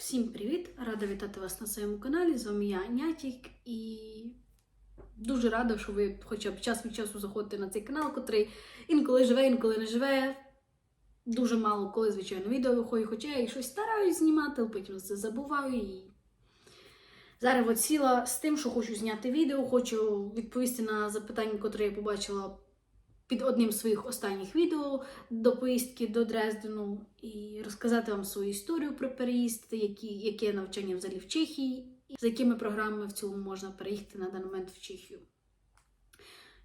Всім привіт! Рада вітати вас на своєму каналі. З вами я Нятік і дуже рада, що ви хоча б час від часу заходите на цей канал, котрий інколи живе, інколи не живе. Дуже мало коли, звичайно, відео виходить, хоча я і щось стараюсь знімати, але потім це забуваю. І... Зараз от сіла з тим, що хочу зняти відео, хочу відповісти на запитання, котре я побачила під одним з своїх останніх відео до поїздки до Дрездену і розказати вам свою історію про переїзд, які, яке навчання взагалі в Чехії, і за якими програмами в цілому можна переїхати на даний момент в Чехію.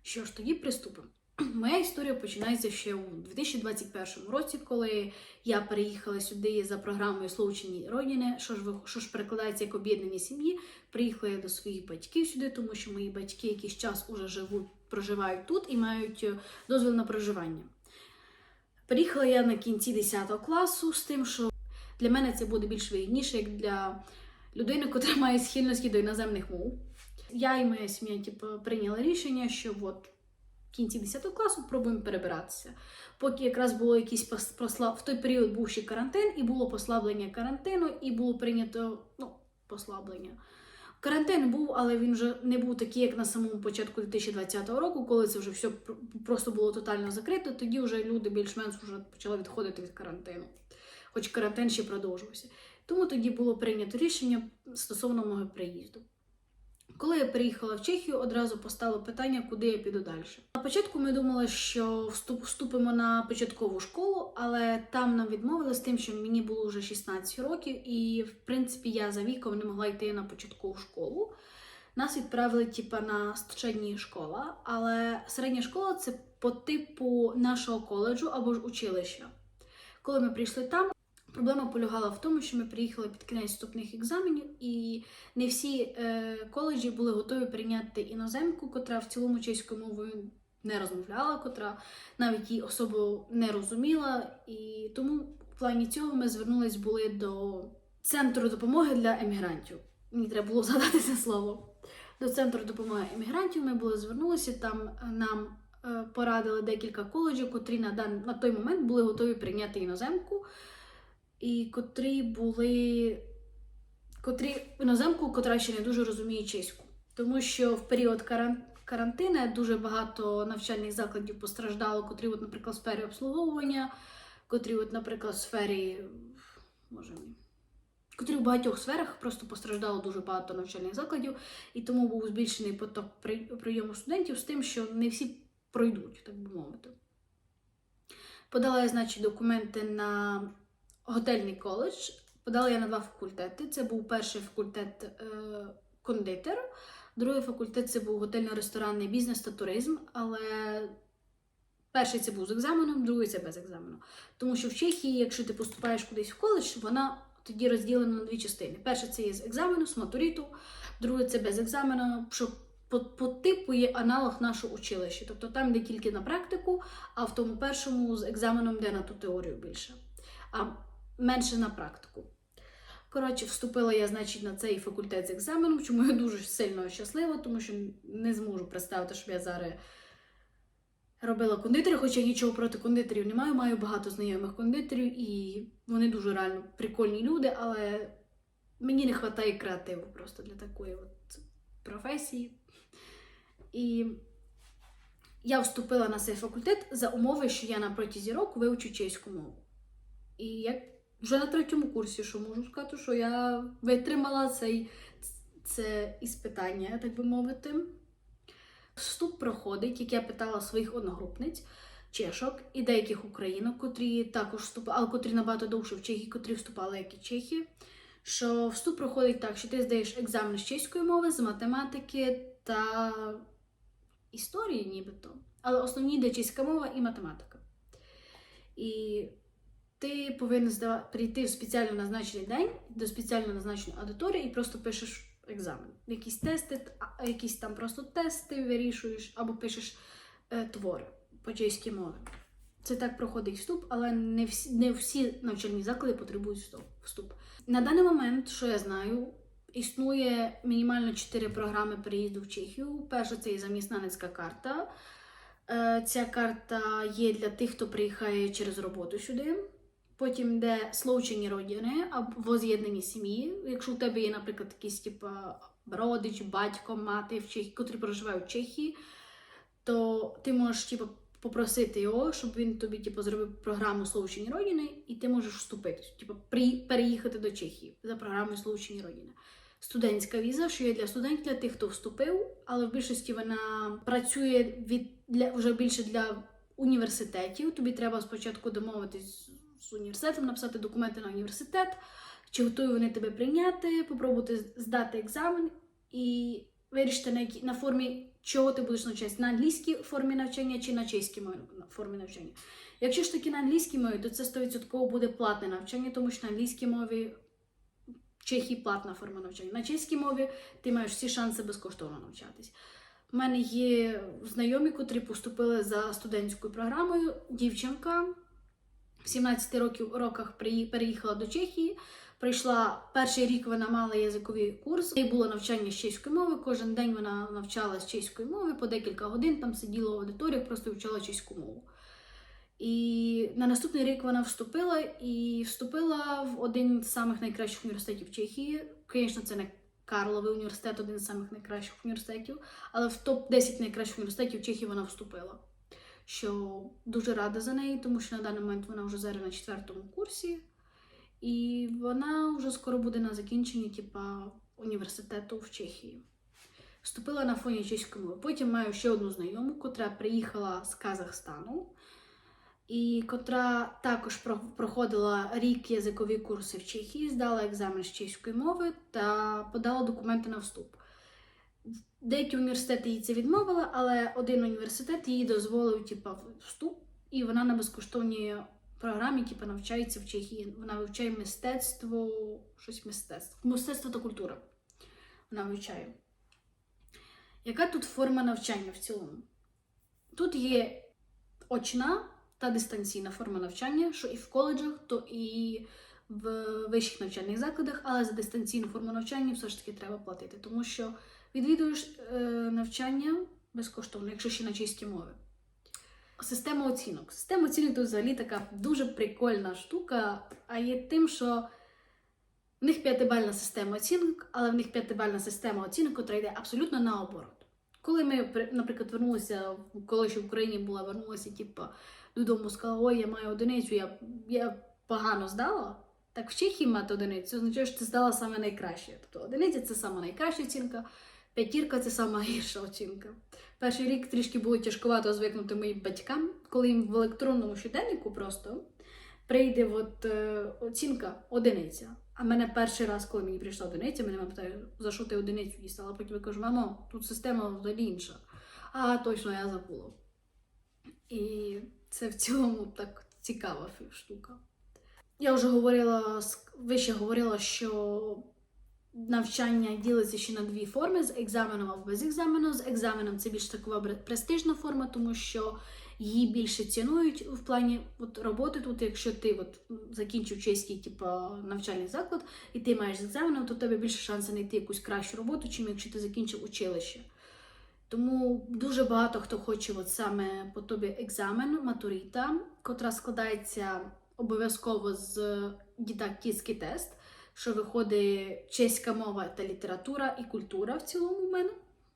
Що ж, тоді приступимо. Моя історія починається ще у 2021 році, коли я переїхала сюди за програмою Словчені Родини, що ж що ж перекладається як об'єднані сім'ї. Приїхала я до своїх батьків сюди, тому що мої батьки якийсь час уже живуть, проживають тут і мають е, дозвіл на проживання. Приїхала я на кінці 10 класу з тим, що для мене це буде більш вигідніше, як для людини, яка має схильності до іноземних мов. Я і моя сім'я типу, прийняла рішення, що от в кінці 10 класу пробуємо перебиратися. Поки якраз було якийсь пос- посла... в той період був ще карантин, і було послаблення карантину, і було прийнято ну, послаблення. Карантин був, але він вже не був такий, як на самому початку 2020 року, коли це вже все просто було тотально закрито. Тоді вже люди більш-менш вже почали відходити від карантину, хоч карантин ще продовжувався. Тому тоді було прийнято рішення стосовно мого приїзду. Коли я приїхала в Чехію, одразу постало питання, куди я піду далі. На початку ми думали, що вступ, вступимо на початкову школу, але там нам відмовили з тим, що мені було вже 16 років, і в принципі я за віком не могла йти на початкову школу. Нас відправили типа на середня школа, але середня школа це по типу нашого коледжу або ж училища. Коли ми прийшли там, проблема полягала в тому, що ми приїхали під кінець вступних екзаменів, і не всі е, коледжі були готові прийняти іноземку, котра в цілому чеською мовою не розмовляла, котра навіть її особо не розуміла. І тому в плані цього ми звернулись були до центру допомоги для емігрантів. Мені треба було згадати це слово. До центру допомоги емігрантів ми були звернулися. Там е, нам е, порадили декілька коледжів, котрі на, дан... на той момент були готові прийняти іноземку, і котрі були котрі іноземку, котра ще не дуже розуміє чеську. Тому що в період каран... карантину дуже багато навчальних закладів постраждало, котрі, от, наприклад, в сфері обслуговування, котрі, от, наприклад, в сфері. Може. Котрі в багатьох сферах просто постраждало дуже багато навчальних закладів, і тому був збільшений поток прийому студентів з тим, що не всі пройдуть, так би мовити. Подала я, значить, документи на готельний коледж. Подала я на два факультети. Це був перший факультет е, кондитер, другий факультет це був готельно-ресторанний бізнес та туризм. Але перший це був з екзаменом, другий це без екзамену. Тому що в Чехії, якщо ти поступаєш кудись в коледж, вона тоді розділена на дві частини. Перше це є з екзамену, з матуріту, друге це без екзамену, що по, по типу є аналог нашого училища. Тобто там йде тільки на практику, а в тому першому з екзаменом йде на ту теорію більше, а менше на практику. Коротше, вступила я, значить, на цей факультет з екзаменом, чому я дуже сильно щаслива, тому що не зможу представити, щоб я зараз робила кондитери, хоча я нічого проти кондитерів не маю. Маю багато знайомих кондитерів, і вони дуже реально прикольні люди, але мені не вистачає креативу просто для такої от професії. І я вступила на цей факультет за умови, що я на протязі року вивчу чеську мову. І я вже на третьому курсі, що можу сказати, що я витримала цей, це іспитання, так би мовити. Вступ проходить, як я питала своїх одногрупниць, чешок і деяких українок, котрі також вступали, котрі набагато довше в Чехії, котрі вступали, як і чехи. Що вступ проходить так, що ти здаєш екзамен з чеської мови, з математики та історії, нібито. Але основні йде чеська мова і математика. І ти повинен здава- прийти в спеціально назначений день до спеціально назначеної аудиторії і просто пишеш екзамен. Якісь тести, якісь там просто тести вирішуєш або пишеш е, твори по чеській мові. Це так проходить вступ, але не всі, не всі навчальні заклади потребують вступ-. На даний момент, що я знаю, існує мінімально 4 програми переїзду в Чехію. Перша це є заміснаницька карта. Е, Ця карта є для тих, хто приїхає через роботу сюди. Потім йде словчені родини або з'єднані сім'ї. Якщо у тебе є, наприклад, якийсь типу, родич, батько, мати в Чехії, котрі проживають в Чехії, то ти можеш типу, попросити його, щоб він тобі типу, зробив програму Словчені родини, і ти можеш вступити, типу, переїхати до Чехії за програмою Словчені родини. Студентська віза, що є для студентів, для тих, хто вступив, але в більшості вона працює від для вже більше для університетів. Тобі треба спочатку домовитись з університетом, написати документи на університет, чи готові вони тебе прийняти, попробувати здати екзамен і вирішити на, які, на формі, чого ти будеш навчатися, на англійській формі навчання чи на чеській мові- формі навчання. Якщо ж таки на англійській мові, то це 100% буде платне навчання, тому що на англійській мові Чехії платна форма навчання. На чеській мові ти маєш всі шанси безкоштовно навчатись. У мене є знайомі, котрі поступили за студентською програмою. Дівчинка в 17 років роках переїхала до Чехії. Прийшла перший рік, вона мала язиковий курс. І було навчання з чеської мови. Кожен день вона навчалась чеської мови по декілька годин. Там сиділа в аудиторіях, просто вивчала чеську мову. І на наступний рік вона вступила і вступила в один з самих найкращих університетів Чехії. Звісно, це не Карловий університет, один з самих найкращих університетів, але в топ-10 найкращих університетів Чехії вона вступила. Що дуже рада за неї, тому що на даний момент вона вже зараз на четвертому курсі, і вона вже скоро буде на закінченні типа, університету в Чехії. Вступила на фоні чеської мови. Потім маю ще одну знайому, котра приїхала з Казахстану, і котра також проходила рік язикові курси в Чехії, здала екзамен з чеської мови та подала документи на вступ. Деякі університети їй це відмовили, але один університет їй дозволив типу, вступ, і вона на безкоштовній програмі типу, навчається в Чехії. Вона вивчає мистецтво, щось мистецтво, мистецтво та культура. Вона вивчає. Яка тут форма навчання в цілому? Тут є очна та дистанційна форма навчання, що і в коледжах, то і в вищих навчальних закладах, але за дистанційну форму навчання все ж таки треба платити, тому що відвідуєш е, навчання безкоштовно, якщо ще на чеській мові. Система оцінок. Система оцінок тут взагалі така дуже прикольна штука, а є тим, що в них п'ятибальна система оцінок, але в них п'ятибальна система оцінок, яка йде абсолютно наоборот. Коли ми, при- наприклад, вернулися, коли ще в Україні була, вернулася, типу, додому, сказала, ой, я маю одиницю, я, я погано здала. Так в Чехії мати одиницю означає, що ти здала саме найкраще. Тобто одиниця це саме найкраща оцінка, п'ятірка це сама гірша оцінка. Перший рік трішки було тяжковато звикнути моїм батькам, коли їм в електронному щоденнику просто прийде от, е, оцінка одиниця. А мене перший раз, коли мені прийшла одиниця, мене мама питає, за що ти одиницю дістала? Потім я кажу, мамо, тут система взагалі інша. А, точно, я забула. І це в цілому так цікава штука. Я вже говорила, вище говорила, що навчання ділиться ще на дві форми: з екзаменом або без екзамену. З екзаменом це більш бре- престижна форма, тому що її більше цінують в плані от, роботи тут. Якщо ти от, закінчив чеський типу, навчальний заклад і ти маєш з екзаменом, то в тебе більше шансів знайти якусь кращу роботу, чим якщо ти закінчив училище. Тому дуже багато хто хоче от саме по тобі екзамен, матуріта, котра складається обов'язково з дидактичний тест, що виходить чеська мова та література і культура в цілому в мене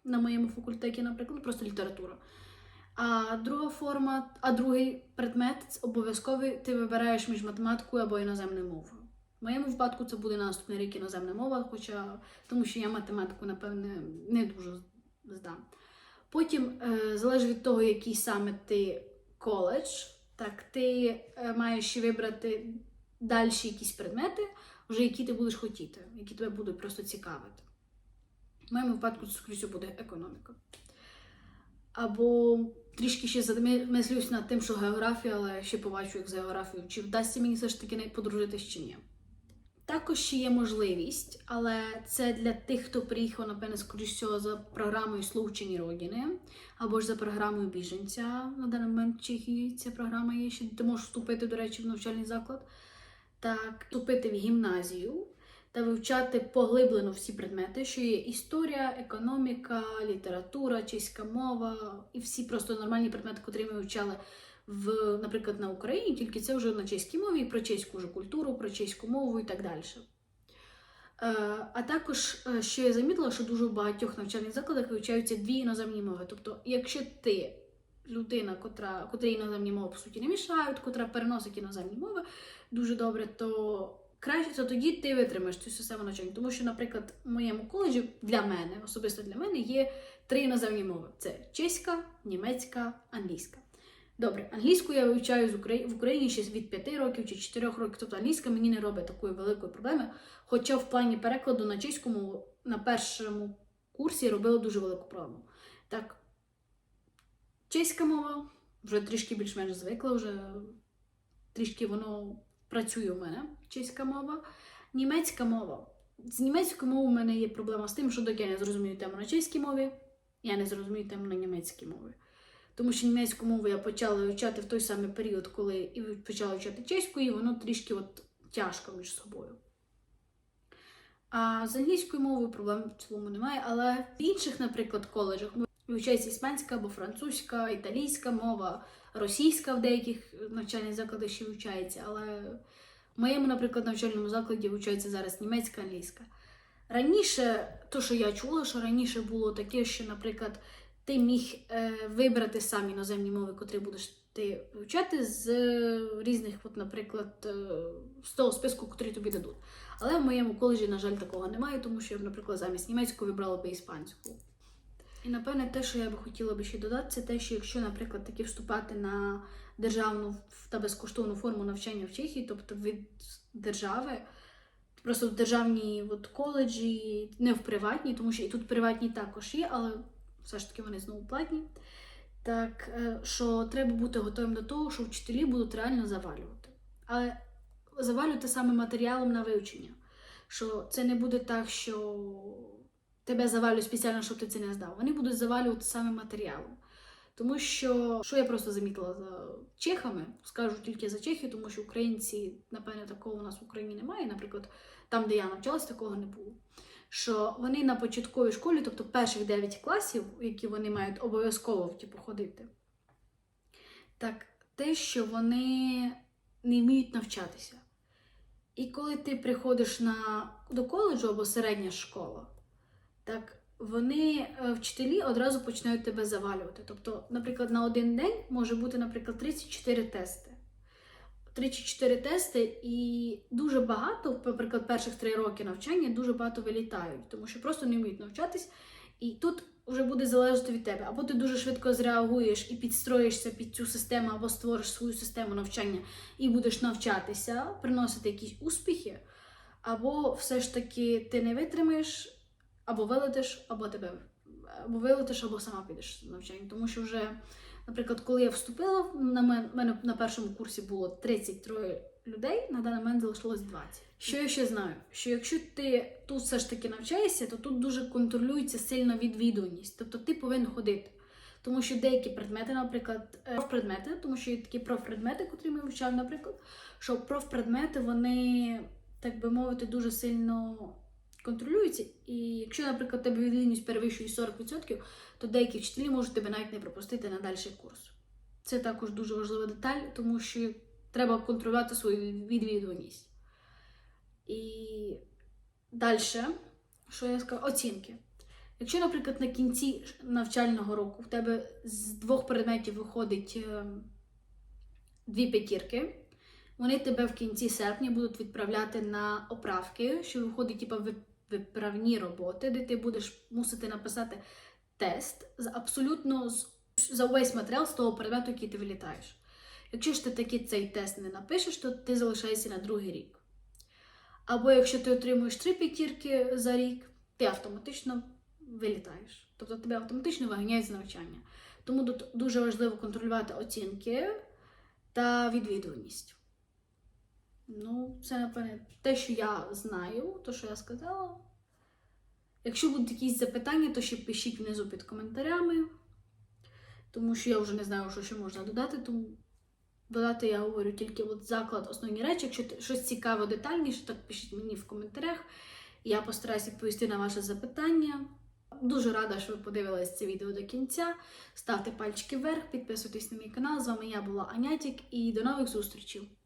на моєму факультеті, наприклад, просто література. А друга форма, а другий предмет обов'язковий ти вибираєш між математикою або іноземною мовою. В моєму випадку це буде на наступний рік іноземна мова, хоча тому що я математику, напевне, не дуже здам. Потім, е, залежить від того, який саме ти коледж, так ти е, маєш вибрати далі якісь предмети, вже які ти будеш хотіти, які тебе будуть просто цікавити. В моєму випадку це скоріше буде економіка. Або трішки ще замислюсь над тим, що географія, але ще побачу, як з географією, чи вдасться мені все ж таки подружитись чи ні. Також ще є можливість, але це для тих, хто приїхав, напевне, всього, за програмою Словчені родини, або ж за програмою біженця. На даний момент в Чехії ця програма є, ще ти можеш вступити, до речі, в навчальний заклад. Так, вступити в гімназію та вивчати поглиблено всі предмети, що є історія, економіка, література, чеська мова і всі просто нормальні предмети, котрі ми вивчали в, наприклад, на Україні, тільки це вже на чеській мові, про чеську вже культуру, про чеську мову і так далі. Е, А також ще я замітила, що дуже в багатьох навчальних закладах вивчаються дві іноземні мови. Тобто, якщо ти людина, котра, котрій іноземні мови по суті не мішають, котра переносить іноземні мови дуже добре, то краще то тоді ти витримаєш цю систему навчання. Тому що, наприклад, в моєму коледжі для мене, особисто для мене, є три іноземні мови: це чеська, німецька, англійська. Добре, англійську я вивчаю з Украї... в Україні ще від 5 років чи 4 років. Тобто англійська мені не робить такої великої проблеми. Хоча в плані перекладу на чеську мову на першому курсі робила дуже велику проблему. Так, чеська мова вже трішки більш-менш звикла, вже трішки воно працює у мене, чеська мова. Німецька мова. З німецькою мовою у мене є проблема з тим, що доки я не зрозумію тему на чеській мові, я не зрозумію тему на німецькій мові. Тому що німецьку мову я почала вивчати в той самий період, коли і почала вивчати чеську, і воно трішки от тяжко між собою. А з англійською мовою проблем в цілому немає, але в інших, наприклад, коледжах вивчається іспанська або французька, італійська мова, російська в деяких навчальних закладах ще вивчається, але в моєму, наприклад, навчальному закладі вивчається зараз німецька, англійська. Раніше, то, що я чула, що раніше було таке, що, наприклад, ти міг е, вибрати сам іноземні мови, котрі будеш ти вивчати з різних, от, наприклад, е, з того списку, котрий тобі дадуть. Але в моєму коледжі, на жаль, такого немає, тому що я б, наприклад, замість німецького вибрала би іспанську. І напевне, те, що я би хотіла би ще додати, це те, що якщо, наприклад, таки вступати на державну та безкоштовну форму навчання в Чехії, тобто від держави, просто в державній от, коледжі, не в приватній, тому що і тут приватні також є, але все ж таки вони знову платні. Так, е, що треба бути готовим до того, що вчителі будуть реально завалювати. Але завалювати саме матеріалом на вивчення. Що це не буде так, що тебе завалюють спеціально, щоб ти це не здав. Вони будуть завалювати саме матеріалом. Тому що, що я просто замітила за чехами, скажу тільки за Чехію, тому що українці, напевне, такого у нас в Україні немає. Наприклад, там, де я навчалась, такого не було. Що вони на початковій школі, тобто перших 9 класів, які вони мають обов'язково типу, ходити, так те, що вони не вміють навчатися. І коли ти приходиш на, до коледжу або середня школа, так вони, е, вчителі, одразу починають тебе завалювати. Тобто, наприклад, на один день може бути, наприклад, 34 тести. 34 тести, і дуже багато, наприклад, перших три роки навчання дуже багато вилітають, тому що просто не вміють навчатись. І тут вже буде залежати від тебе. Або ти дуже швидко зреагуєш і підстроїшся під цю систему, або створиш свою систему навчання і будеш навчатися, приносити якісь успіхи, або все ж таки ти не витримаєш, або вилетиш, або тебе або вилетиш, або сама підеш на навчання. Тому що вже, наприклад, коли я вступила, на мене на першому курсі було 33 людей, на даний момент залишилось 20. Що я ще знаю? Що якщо ти тут все ж таки навчаєшся, то тут дуже контролюється сильно відвідуваність. Тобто ти повинен ходити. Тому що деякі предмети, наприклад, е, профпредмети, тому що є такі профпредмети, котрі ми вивчаємо, наприклад, що профпредмети, вони, так би мовити, дуже сильно контролюються. І якщо, наприклад, тебе відвідуваність перевищує 40%, то деякі вчителі можуть тебе навіть не пропустити на дальший курс. Це також дуже важлива деталь, тому що треба контролювати свою відвідуваність. І далі, що я скажу, оцінки. Якщо, наприклад, на кінці навчального року в тебе з двох предметів виходить е, дві п'ятірки, вони тебе в кінці серпня будуть відправляти на оправки, що виходить типу, виправні роботи, де ти будеш мусити написати тест з абсолютно за увесь матеріал з того предмету, який ти вилітаєш. Якщо ж ти таки цей тест не напишеш, то ти залишаєшся на другий рік. Або якщо ти отримуєш три п'ятірки за рік, ти автоматично вилітаєш. Тобто тебе автоматично виганяють з навчання. Тому тут дуже важливо контролювати оцінки та відвідуваність. Ну, це, напевне, те, що я знаю, то, що я сказала. Якщо будуть якісь запитання, то ще пишіть внизу під коментарями. Тому що я вже не знаю, що ще можна додати. Тому додати я говорю тільки от заклад, основні речі. Якщо щось цікаве детальніше, так пишіть мені в коментарях. Я постараюся відповісти на ваше запитання. Дуже рада, що ви подивились це відео до кінця. Ставте пальчики вверх, підписуйтесь на мій канал. З вами я була Анятік і до нових зустрічей!